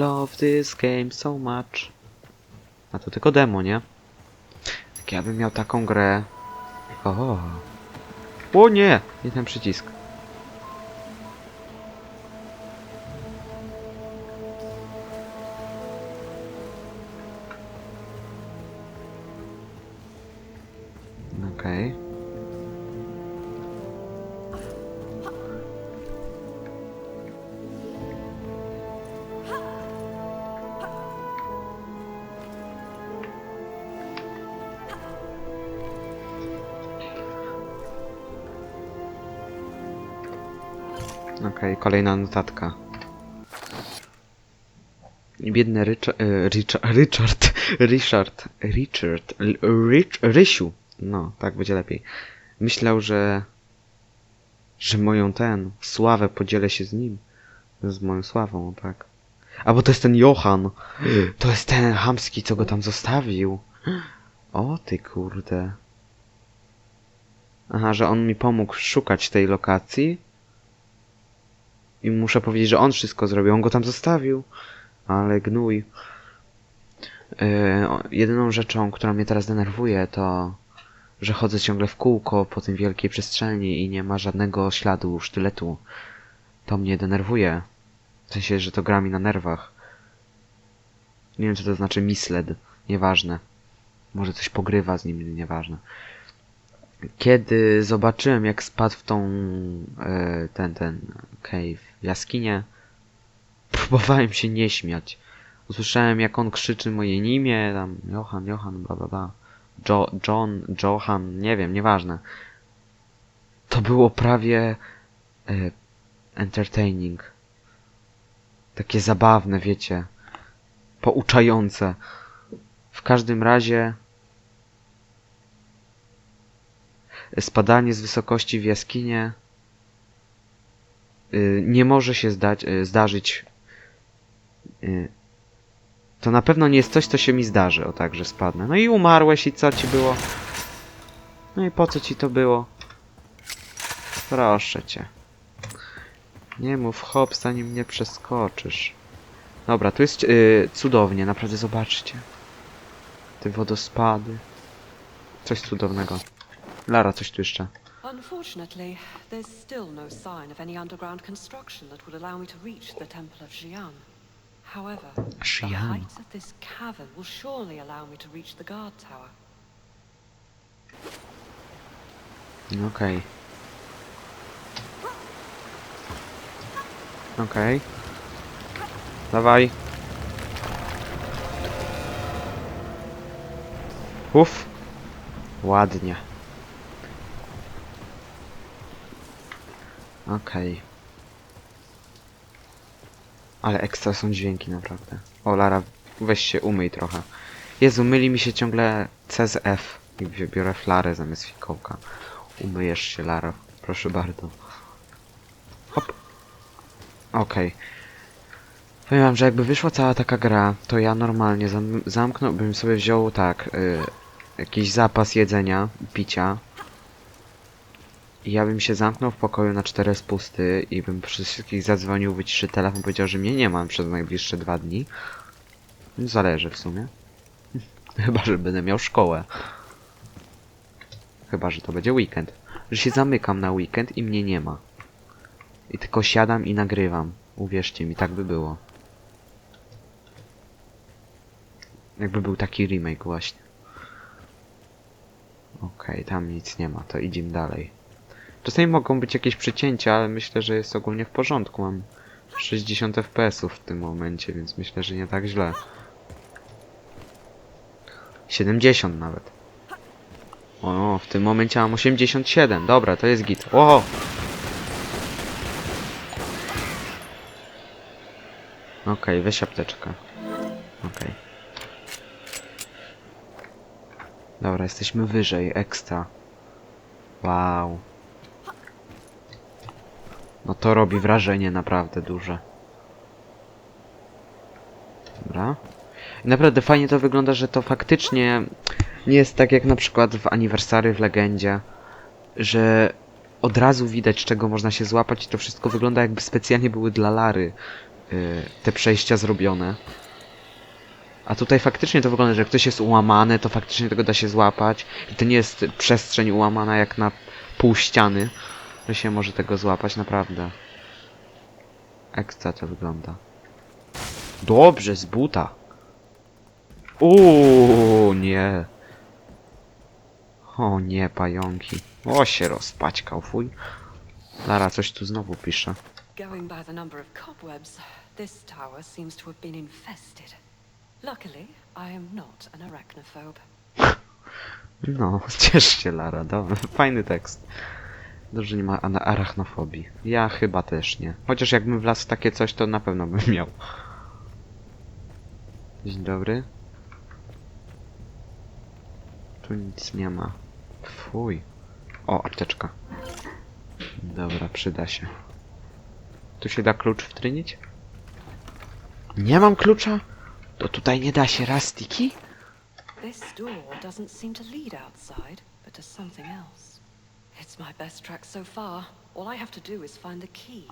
Love this game so much. A to tylko demo, nie? Jak ja bym miał taką grę... O, o nie! Nie ten przycisk. Okej, kolejna notatka. Biedny Richard, Richard, Richard, Richard, Richard, Rich, Rysiu, no, tak będzie lepiej. Myślał, że, że moją ten, sławę podzielę się z nim. Z moją sławą, tak. A bo to jest ten Johan. To jest ten chamski, co go tam zostawił. O ty kurde. Aha, że on mi pomógł szukać tej lokacji. I muszę powiedzieć, że on wszystko zrobił. On go tam zostawił. Ale gnój. Yy, jedyną rzeczą, która mnie teraz denerwuje, to że chodzę ciągle w kółko po tym wielkiej przestrzeni i nie ma żadnego śladu sztyletu. To mnie denerwuje. W sensie, że to gra mi na nerwach. Nie wiem, co to znaczy misled. Nieważne. Może coś pogrywa z nim, nieważne. Kiedy zobaczyłem, jak spadł w tą e, ten, ten cave, jaskinię, próbowałem się nie śmiać. Usłyszałem, jak on krzyczy moje imię, tam Johan, Johan, bla bla bla. Jo, John, Johan, nie wiem, nieważne. To było prawie e, entertaining. Takie zabawne, wiecie. Pouczające. W każdym razie spadanie z wysokości w jaskinie y, nie może się zdać, y, zdarzyć. y, To na pewno nie jest coś, co się mi zdarzy, o tak, że spadnę. No i umarłeś i co ci było? No i po co ci to było? Proszę cię. Nie mów hop, zanim nie przeskoczysz. Dobra, tu jest y, cudownie, naprawdę zobaczcie. Te wodospady. Coś cudownego. Lara, coś tu jeszcze. Unfortunately, there's still no sign of any underground construction that would allow me to reach the Temple of Xi'an. However, the Xi'an. height of this cavern will surely allow me to reach the guard tower. Okej. Okej. Dawaj. Uff. Ładnie. Okej. Ale ekstra są dźwięki naprawdę. O, Lara, weź się umyj trochę. Jezu, myli mi się ciągle C z F. Biorę flarę zamiast fikołka. Umyjesz się, Lara. Proszę bardzo. Hop. Okej. Powiem wam, że jakby wyszła cała taka gra, to ja normalnie zam zamknąłbym sobie wziął tak, y jakiś zapas jedzenia, picia. Ja bym się zamknął w pokoju na cztery spusty i bym wszystkich zadzwonił, wyciszy telefon, powiedział, że mnie nie mam przez najbliższe dwa dni. Zależy w sumie. Chyba, że będę miał szkołę. Chyba, że to będzie weekend. Że się zamykam na weekend i mnie nie ma. I tylko siadam i nagrywam. Uwierzcie mi, tak by było. Jakby był taki remake właśnie. Okej, tam nic nie ma, to idziemy dalej. Czasami mogą być jakieś przecięcia, ale myślę, że jest ogólnie w porządku. Mam 60 fps w tym momencie, więc myślę, że nie tak źle. 70 nawet. O, w tym momencie mam 87. Dobra, to jest git. Oho! Okej, weź apteczkę. Okej. Dobra, jesteśmy wyżej, ekstra. Wow. No to robi wrażenie naprawdę duże. Dobra. I naprawdę fajnie to wygląda, że to faktycznie nie jest tak jak na przykład w Aniversary w Legendzie, że od razu widać czego można się złapać i to wszystko wygląda jakby specjalnie były dla Lary. y, te przejścia zrobione. A tutaj faktycznie to wygląda, że jak ktoś jest ułamany, to faktycznie tego da się złapać. I to nie jest przestrzeń ułamana jak na pół ściany, że się może tego złapać, naprawdę. Ekstra to wygląda. Dobrze, z buta. Uuu, nie. O nie, pająki. O, się rozpaćkał, fuj. Lara coś tu znowu pisze. Going by the number of cobwebs, this tower seems to have been infested. Luckily, I am not an arachnophobe. No, ciesz się, Lara, dobra, fajny tekst. Dobrze, że nie ma arachnofobii. Ja chyba też nie. Chociaż jakbym wlazł w takie coś, to na pewno bym miał. Dzień dobry. Tu nic nie ma. Fuj. O, apteczka. Dobra, przyda się. Tu się da klucz wtrynić? Nie mam klucza? To tutaj nie da się rastiki? This door doesn't seem to lead outside, but to something else. It's my best track so far. All I have to do is find the key.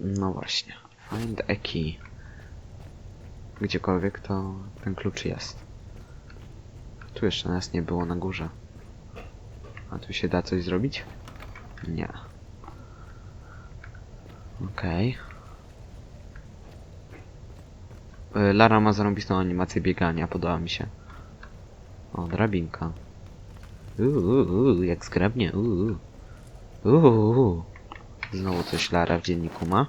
No właśnie. Find a key. Gdziekolwiek to ten klucz jest. Tu jeszcze nas nie było na górze. A tu się da coś zrobić? Nie. Okej. Y, Lara ma zarąbistą animację biegania, podoba mi się. O, drabinka. Uuu, uu, jak zgrabnie, uuu. Uuu. Znowu coś Lara w dzienniku ma.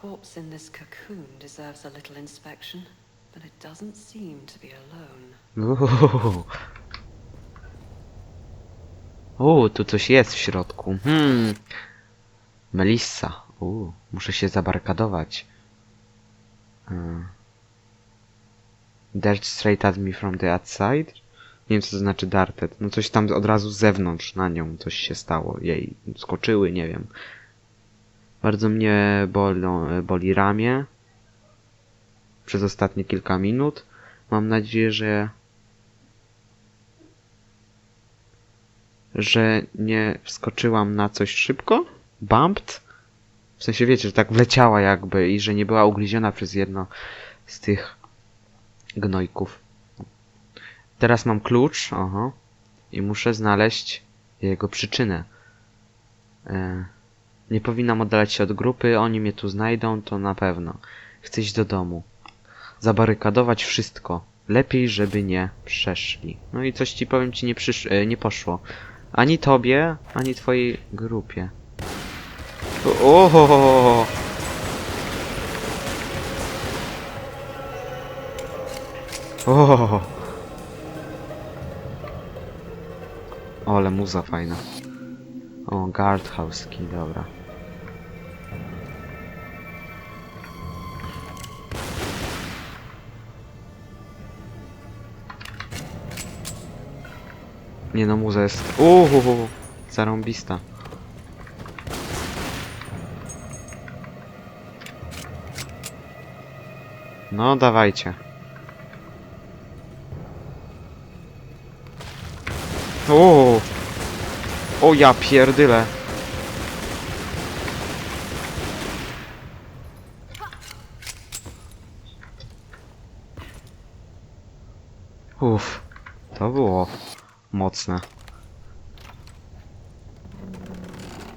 Corpse in this cocoon deserves a little inspection, but it doesn't seem to be alone. Uuu. Uuu, tu coś jest w środku. Hmm. Melissa. Uuu, muszę się zabarkadować. Hmm. Dirt straight at me from the outside? Nie wiem co to znaczy darted. No coś tam od razu z zewnątrz na nią coś się stało. Jej skoczyły, nie wiem. Bardzo mnie bolą, boli ramię. Przez ostatnie kilka minut. Mam nadzieję, że że nie wskoczyłam na coś szybko? Bumped? W sensie wiecie, że tak wleciała jakby i że nie była ugryziona przez jedno z tych gnojków. Teraz mam klucz, oho, i muszę znaleźć jego przyczynę. E, nie powinnam oddalać się od grupy, oni mnie tu znajdą, to na pewno. Chcę iść do domu. Zabarykadować wszystko. Lepiej, żeby nie przeszli. No i coś ci powiem ci nie, przysz e, nie poszło. Ani tobie, ani twojej grupie. O! o! O! Ale muza fajna. O, guardhouse dobra. Nie no, muza jest... Uuu, zarąbista. No, dawajcie. O! O ja pierdyle. Uff, to było mocne.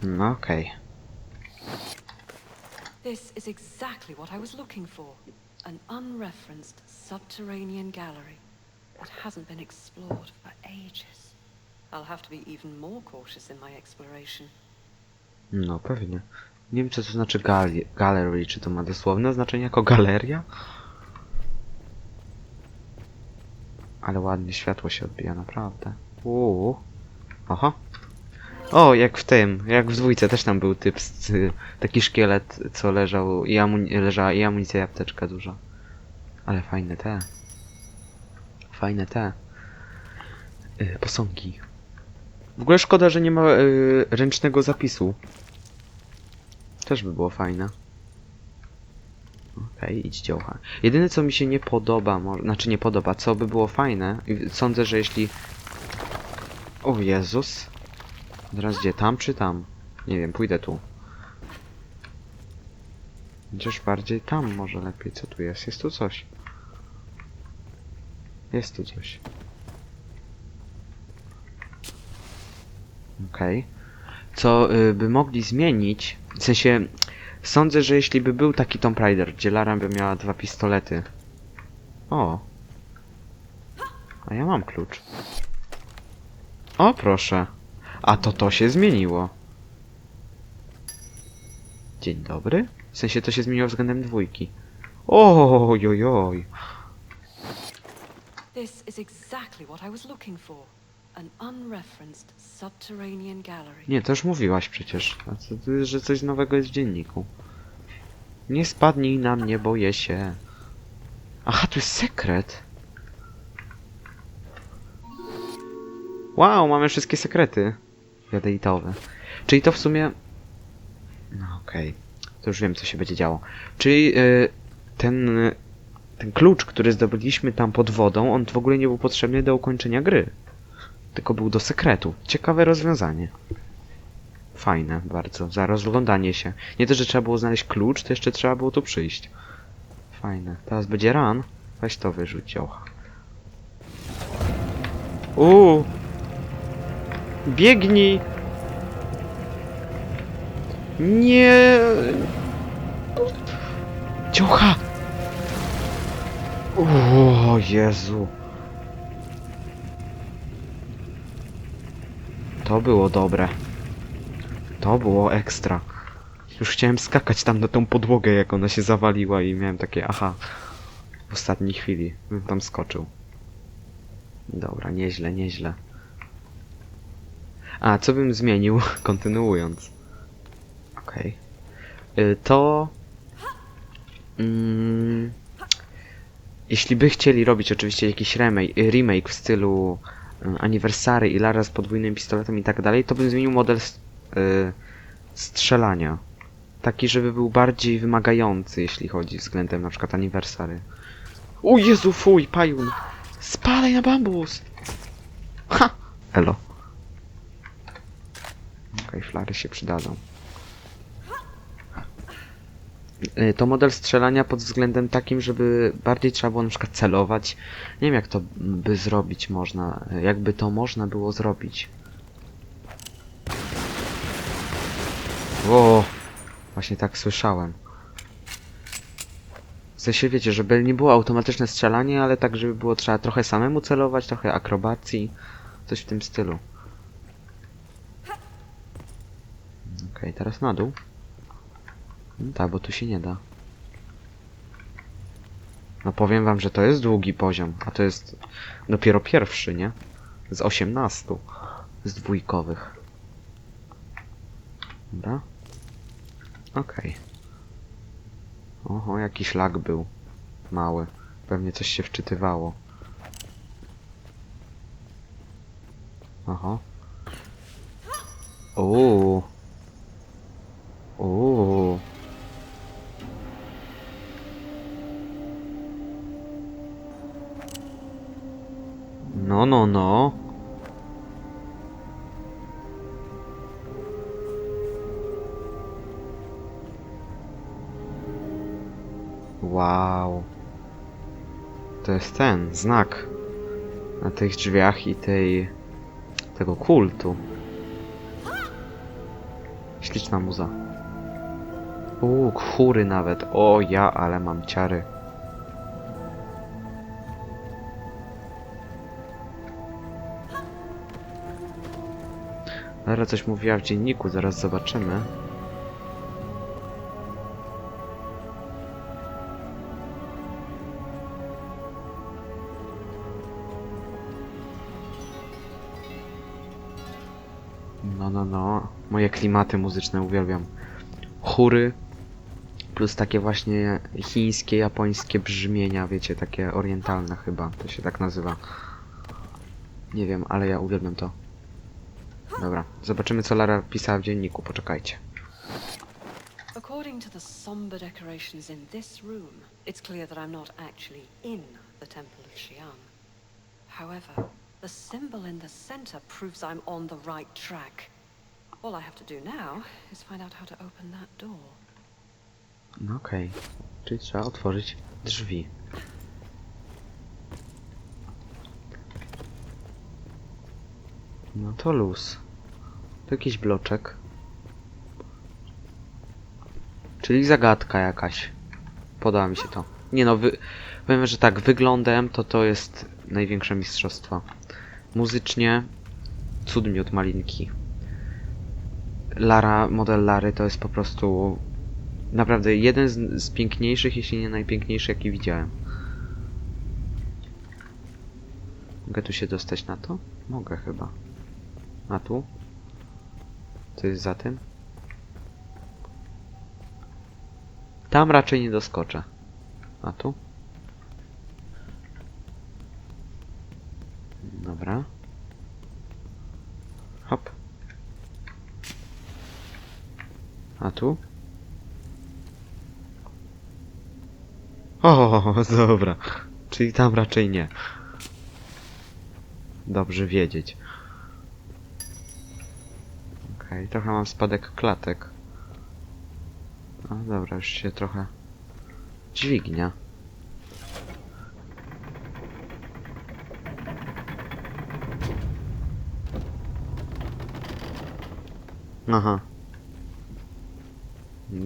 No okej. This is exactly what I was looking for. An unreferenced subterranean gallery. It hasn't been explored for ages. I'll have to be even more cautious in my exploration. No pewnie. Nie wiem co to znaczy gali gallery, czy to ma dosłowne znaczenie jako galeria? Ale ładnie światło się odbija, naprawdę. Uuu. Oho. O, jak w tym, jak w dwójce też tam był typ, z, taki szkielet, co leżał i leżała i amunicja i apteczka duża. Ale fajne te. Fajne te. Y, posągi. W ogóle szkoda, że nie ma y, ręcznego zapisu. Też by było fajne. Okej, idź dziołcha. Jedyne co mi się nie podoba, znaczy nie podoba, co by było fajne, sądzę, że jeśli... O Jezus. Teraz gdzie, tam czy tam? Nie wiem, pójdę tu. Idziesz bardziej tam może lepiej. Co tu jest? Jest tu coś. Jest tu coś. Okej. Co y, by mogli zmienić? W sensie, sądzę, że jeśli by był taki Tomb Raider, gdzie Lara by miała dwa pistolety. O. A ja mam klucz. O, proszę. A to to się zmieniło. Dzień dobry? W sensie to się zmieniło względem dwójki. Ojojoj. This is exactly what I was looking for. Nie, to już mówiłaś przecież. A co, ty, że coś nowego jest w dzienniku. Nie spadnij na mnie, boję się. Aha, tu jest sekret. Wow, mamy wszystkie sekrety. Jadejtowe. Czyli to w sumie... No okej. To już wiem, co się będzie działo. Czyli y, ten... Ten klucz, który zdobyliśmy tam pod wodą, on w ogóle nie był potrzebny do ukończenia gry. Tylko był do sekretu. Ciekawe rozwiązanie. Fajne bardzo. Za rozglądanie się. Nie to, że trzeba było znaleźć klucz, to jeszcze trzeba było tu przyjść. Fajne. Teraz będzie ran. Weź to wyrzuć, działcha. Uuu! Biegnij! Nie! Działcha! O Jezu! To było dobre. To było ekstra. Już chciałem skakać tam na tą podłogę, jak ona się zawaliła i miałem takie aha. W ostatniej chwili bym tam skoczył. Dobra, nieźle, nieźle. A, co bym zmienił, kontynuując? Okej. Y, To... Mm, jeśli by chcieli robić oczywiście jakiś remake, remake w stylu y, Anniversary i Lara z podwójnym pistoletem i tak dalej, to bym zmienił model y, strzelania. Taki, żeby był bardziej wymagający, jeśli chodzi względem na przykład Anniversary. O Jezu, fuj, pajun! Spadaj na bambus! Ha! Elo. Okej, flary się przydadzą. Y, To model strzelania pod względem takim, żeby bardziej trzeba było na przykład celować. Nie wiem jak to by zrobić można, jakby to można było zrobić. O, właśnie tak słyszałem. W sensie wiecie, żeby nie było automatyczne strzelanie, ale tak, żeby było trzeba trochę samemu celować, trochę akrobacji, coś w tym stylu. Okej, teraz na dół. Tak, bo tu się nie da. No powiem wam, że to jest długi poziom, a to jest dopiero pierwszy, nie? Z 18. Z dwójkowych. Dobra. Okej. Oho, jakiś lag był. Mały. Pewnie coś się wczytywało. Oho. Uuu. Uuu. No, no, no. Wow. To jest ten znak na tych drzwiach i tej tego kultu. Śliczna muza. Uuu, chóry nawet. O ja, ale mam ciary. Lara coś mówiła w dzienniku, zaraz zobaczymy. No, no, no. Moje klimaty muzyczne uwielbiam. Chóry plus takie właśnie chińskie, japońskie brzmienia, wiecie, takie orientalne chyba, to się tak nazywa. Nie wiem, ale ja uwielbiam to. Dobra, zobaczymy co Lara pisała w dzienniku, poczekajcie. According to the somber decorations in this room, it's clear that I'm not actually in the Temple of Xi'an. However, the symbol in the center proves I'm on the right track. All I have to do now is find out how to open that door. No okej. Czyli trzeba otworzyć drzwi. No to luz. To jakiś bloczek. Czyli zagadka jakaś. Podoba mi się to. Nie no, wy... powiem, że tak, wyglądem to to jest największe mistrzostwo. Muzycznie cud miód malinki. Lara, model Lary to jest po prostu naprawdę jeden z, z piękniejszych, jeśli nie najpiękniejszy, jaki widziałem. Mogę tu się dostać na to? Mogę chyba. A tu? Co jest za tym? Tam raczej nie doskoczę. A tu? Dobra. Hop. A tu? O, dobra. Czyli tam raczej nie. Dobrze wiedzieć. Trochę mam spadek klatek. No dobra, już się trochę dźwignia. Aha.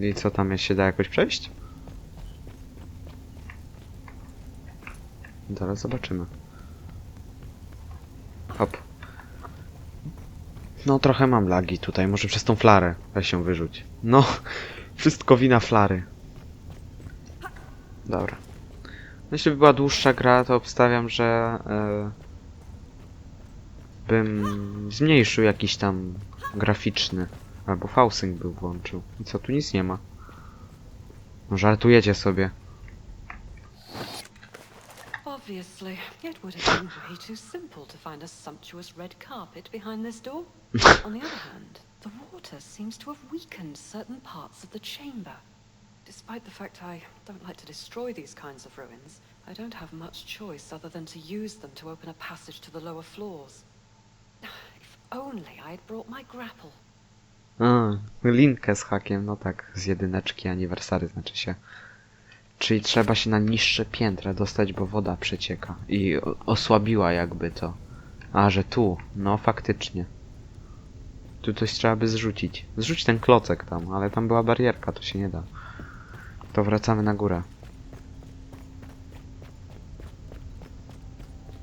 I co tam się da jakoś przejść? Zaraz zobaczymy. Hop. No trochę mam lagi tutaj, może przez tą flarę. Weź się wyrzuć. No, wszystko wina flary. Dobra. No, Jeśli by była dłuższa gra, to obstawiam, że e, bym zmniejszył jakiś tam graficzny. Albo fausing był włączył. I co, tu nic nie ma. No żartujecie sobie. Obviously, it would have been way too simple to find a sumptuous red carpet behind this door. On the other hand, the water seems to have weakened certain parts of the chamber. Despite the fact I don't like to destroy these kinds of ruins, I don't have much choice other than to use them to open a passage to the lower floors. If only I had brought my grapple. A, linkę z hakiem, no tak, z jedyneczki aniversary znaczy się. Czyli trzeba się na niższe piętra dostać, bo woda przecieka. I o- osłabiła jakby to. A, że tu, no faktycznie. Tu coś trzeba by zrzucić. Zrzuć ten klocek tam, ale tam była barierka, to się nie da. To wracamy na górę.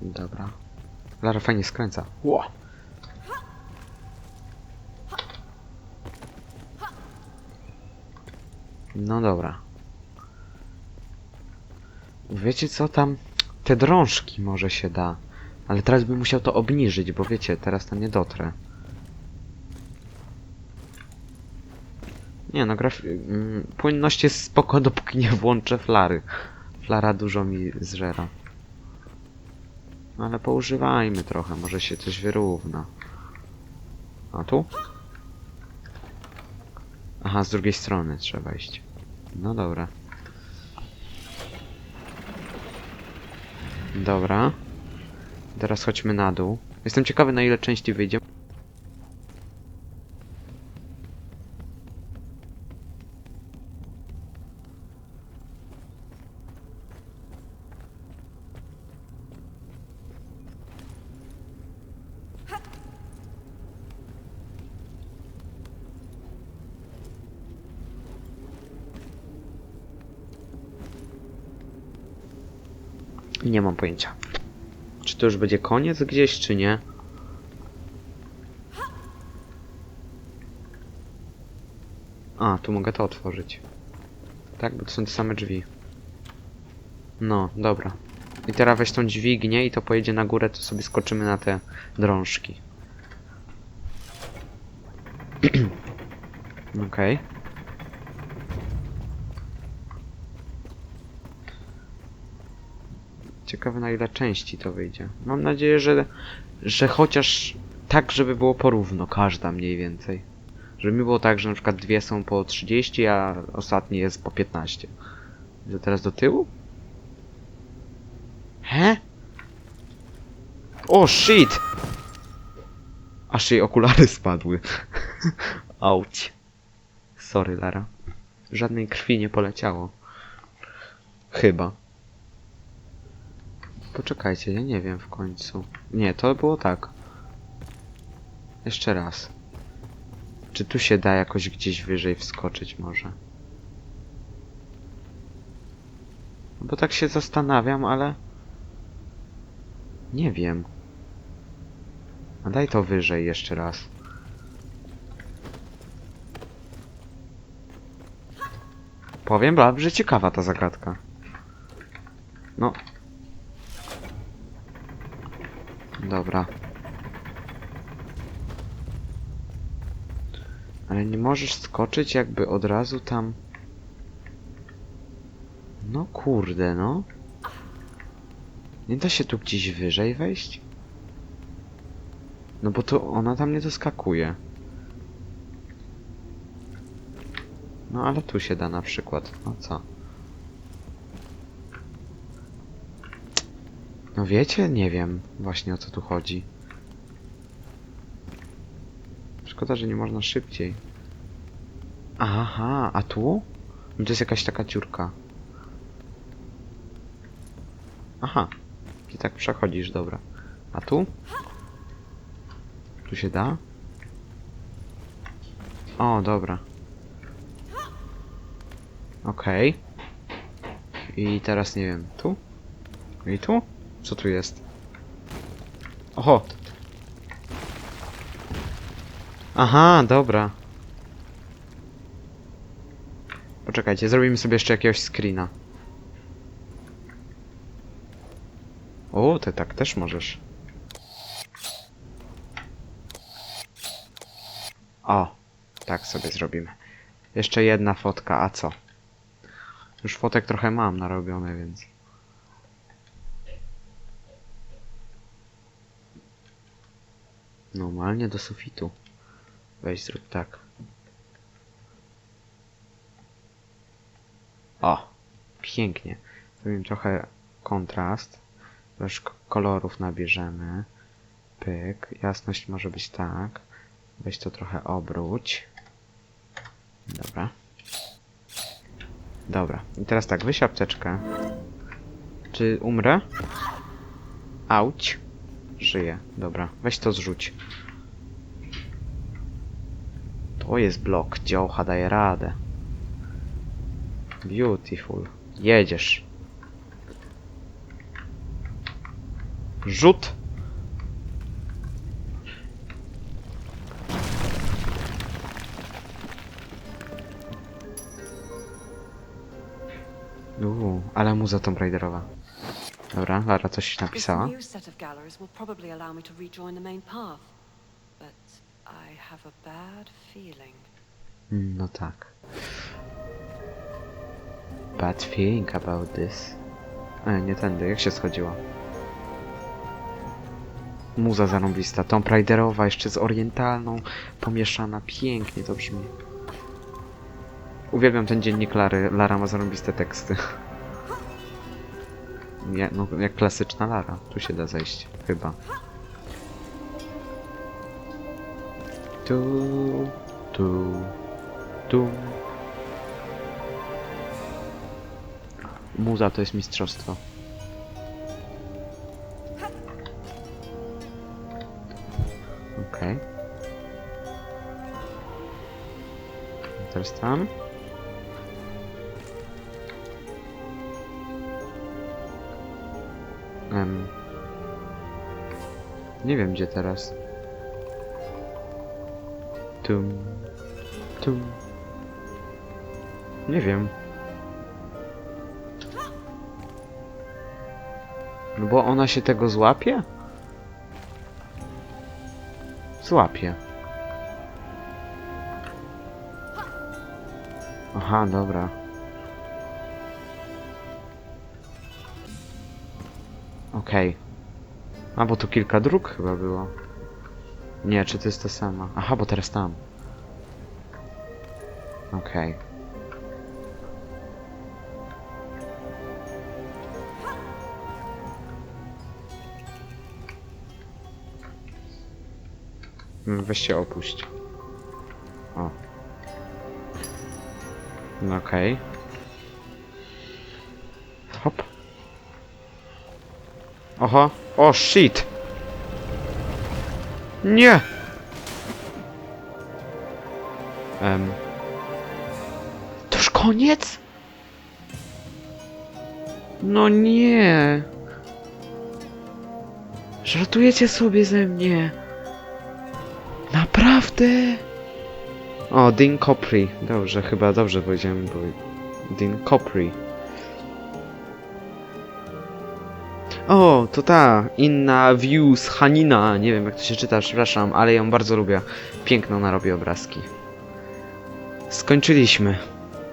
Dobra. Lara fajnie skręca. Ło! No dobra. Wiecie co tam? Te drążki może się da. Ale teraz bym musiał to obniżyć, bo wiecie, teraz tam nie dotrę. Nie no, graf... mm, Płynność jest spoko, dopóki nie włączę flary. Flara dużo mi zżera. No ale poużywajmy trochę, może się coś wyrówna. A tu? Aha, z drugiej strony trzeba iść. No dobra. Dobra. Teraz chodźmy na dół. Jestem ciekawy na ile części wyjdzie. Nie mam pojęcia. Czy to już będzie koniec gdzieś, czy nie? A, tu mogę to otworzyć. Tak, bo to są te same drzwi. No, dobra. I teraz weź tą dźwignię i to pojedzie na górę, to sobie skoczymy na te drążki. Okej. Ciekawe na ile części to wyjdzie. Mam nadzieję, że, że chociaż tak, żeby było porówno, każda mniej więcej. Żeby mi było tak, że na przykład dwie są po 30, a ostatnie jest po 15. Że teraz do tyłu? He? O shit! Aż jej okulary spadły. Auć. Sorry, Lara. Żadnej krwi nie poleciało. Chyba. Poczekajcie, ja nie wiem w końcu. Nie, to było tak. Jeszcze raz. Czy tu się da jakoś gdzieś wyżej wskoczyć może? No Bo tak się zastanawiam, ale... Nie wiem. A daj to wyżej jeszcze raz. Powiem wam, że ciekawa ta zagadka. No. Dobra. Ale nie możesz skoczyć jakby od razu tam... No kurde, no. Nie da się tu gdzieś wyżej wejść? No bo to ona tam nie doskakuje. No ale tu się da na przykład. No co? No wiecie? Nie wiem właśnie o co tu chodzi. Szkoda, że nie można szybciej. Aha, a tu? No to jest jakaś taka dziurka. Aha. I tak przechodzisz, dobra. A tu? Tu się da? O, dobra. Okej. I teraz nie wiem, tu? I tu? Co tu jest? Oho! Aha, dobra. Poczekajcie, zrobimy sobie jeszcze jakiegoś screena. O, ty tak też możesz. O, tak sobie zrobimy. Jeszcze jedna fotka, a co? Już fotek trochę mam narobione, więc... Normalnie do sufitu. Weź zrób tak. O! Pięknie. Zrobimy trochę kontrast. Troszkę kolorów nabierzemy. Pyk. Jasność może być tak. Weź to trochę obróć. Dobra. Dobra. I teraz tak, weź apteczkę. Czy umrę? Auć. Żyję. Dobra. Weź to zrzuć. To jest blok. Dziołcha daje radę. Beautiful. Jedziesz. Rzut. Uuu, ale muza Tomb Raiderowa. Dobra, Lara coś This napisała. new set of galleries will probably allow me to rejoin the main path. But I have a bad feeling. Mm, No tak. Bad feeling about this. E, nie tędy, jak się schodziło? Muza zarąbista, Tomb Raiderowa, jeszcze z orientalną, pomieszana, pięknie to brzmi. Uwielbiam ten dziennik Lary, Lara ma zarąbiste teksty. Nie, no, jak klasyczna Lara, tu się da zejść, chyba. Tu, tu, tu. Muza to jest mistrzostwo. Okej. Teraz tam. Nie wiem gdzie teraz. Tum. Tum. Nie wiem. No bo ona się tego złapie? Złapie. Aha, dobra. Okej. A, bo tu kilka dróg chyba było. Nie, czy to jest to samo? Aha, bo teraz tam. Okej. Mm, Weź się opuść. O. No okej. Hop. Oho. O, shit! Nie! Em. To już koniec? No nie! Żartujecie sobie ze mnie! Naprawdę? O, Dean Copri. Dobrze, chyba dobrze powiedziałem, bo... Dean Copri. O, to ta, inna Views, Hanina, nie wiem jak to się czyta, przepraszam, ale ją bardzo lubię. Piękno ona robi obrazki. Skończyliśmy.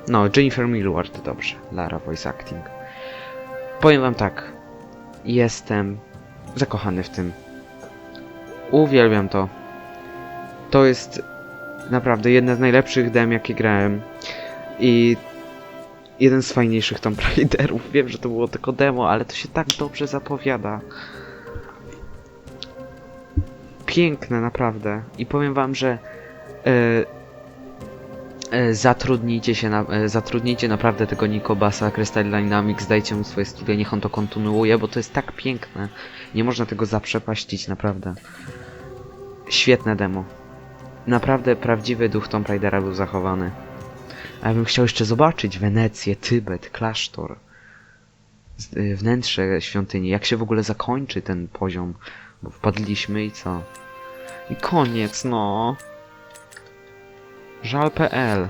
No, Jennifer Millward, dobrze. Lara voice acting. Powiem wam tak. Jestem zakochany w tym. Uwielbiam to. To jest naprawdę jedna z najlepszych dem, jakie grałem. I jeden z fajniejszych Tomb Raiderów. Wiem, że to było tylko demo, ale to się tak dobrze zapowiada. Piękne, naprawdę. I powiem wam, że e, e, zatrudnijcie się, na, e, zatrudnijcie naprawdę tego Nikobasa Crystal Dynamics, dajcie mu swoje studia, niech on to kontynuuje, bo to jest tak piękne. Nie można tego zaprzepaścić, naprawdę. Świetne demo. Naprawdę prawdziwy duch Tomb Raidera był zachowany. A ja bym chciał jeszcze zobaczyć Wenecję, Tybet, klasztor. Y, Wnętrze świątyni. Jak się w ogóle zakończy ten poziom. Bo wpadliśmy i co? I koniec, no. Żal.pl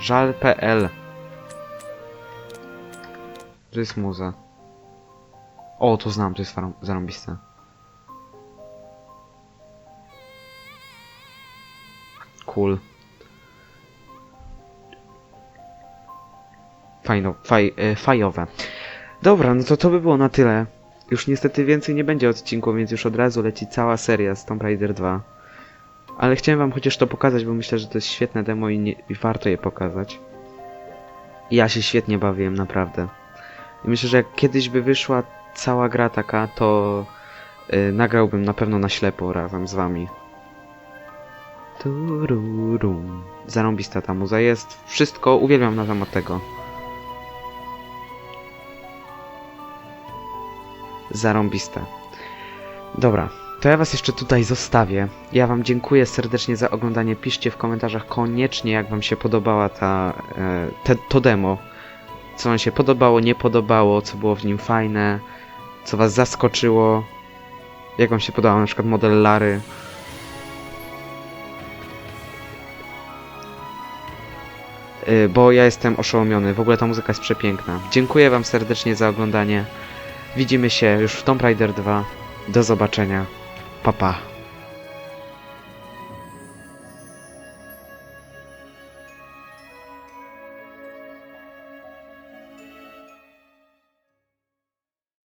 Żal.pl To jest muza. O, to znam, to jest zarą- zarąbiste. Cool. Fajno, faj, e, fajowe. Dobra, no to to by było na tyle. Już niestety więcej nie będzie odcinków, więc już od razu leci cała seria z Tomb Raider 2. Ale chciałem wam chociaż to pokazać, bo myślę, że to jest świetne demo i, nie, i warto je pokazać. Ja się świetnie bawiłem, naprawdę. I myślę, że jak kiedyś by wyszła cała gra taka, to y, nagrałbym na pewno na ślepo razem z wami. Zarąbista ta muza jest. Wszystko uwielbiam na temat tego. Zarąbiste. Dobra, to ja was jeszcze tutaj zostawię. Ja wam dziękuję serdecznie za oglądanie. Piszcie w komentarzach koniecznie, jak wam się podobała ta, e, te, to demo. Co wam się podobało, nie podobało, co było w nim fajne, co was zaskoczyło. Jak wam się podobał na przykład model Lary. Bo ja jestem oszołomiony. W ogóle ta muzyka jest przepiękna. Dziękuję Wam serdecznie za oglądanie. Widzimy się już w Tomb Raider 2. Do zobaczenia. Pa pa.